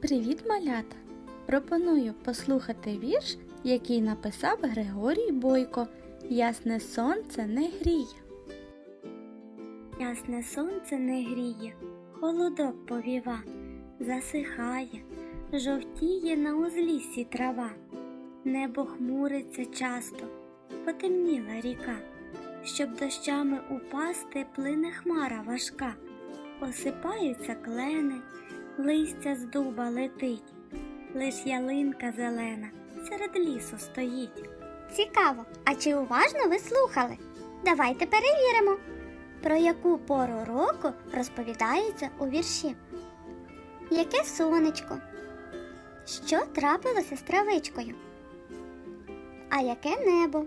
Привіт, малята! Пропоную послухати вірш, який написав Григорій Бойко. Ясне сонце не гріє. Ясне сонце не гріє, холодок повіва, засихає, жовтіє на узліссі трава. Небо хмуриться часто, потемніла ріка, щоб дощами упасти плине хмара важка, осипаються клени, листя з дуба летить, лиш ялинка зелена серед лісу стоїть. Цікаво, а чи уважно ви слухали? Давайте перевіримо, про яку пору року розповідається у вірші. Яке сонечко? Що трапилося з травичкою? А яке небо?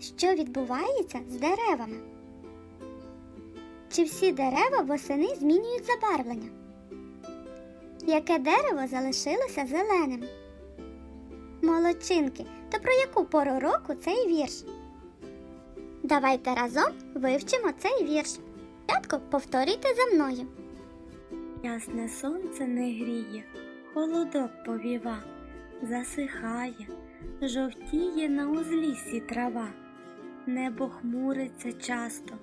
Що відбувається з деревами? Чи всі дерева восени змінюють забарвлення? Яке дерево залишилося зеленим? Молодчинки, то про яку пору року цей вірш? Давайте разом вивчимо цей вірш. Спочатку повторюйте за мною. Ясне сонце не гріє, холодок повіва, засихає, жовтіє на узліссі трава, небо хмуриться часто,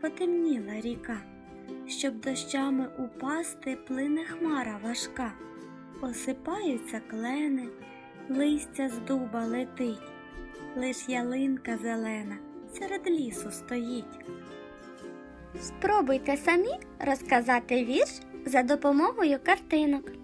потемніла ріка, щоб дощами упасти плине хмара важка, осипаються клени, листя з дуба летить, лиш ялинка зелена серед лісу стоїть. Спробуйте самі розказати вірш за допомогою картинок.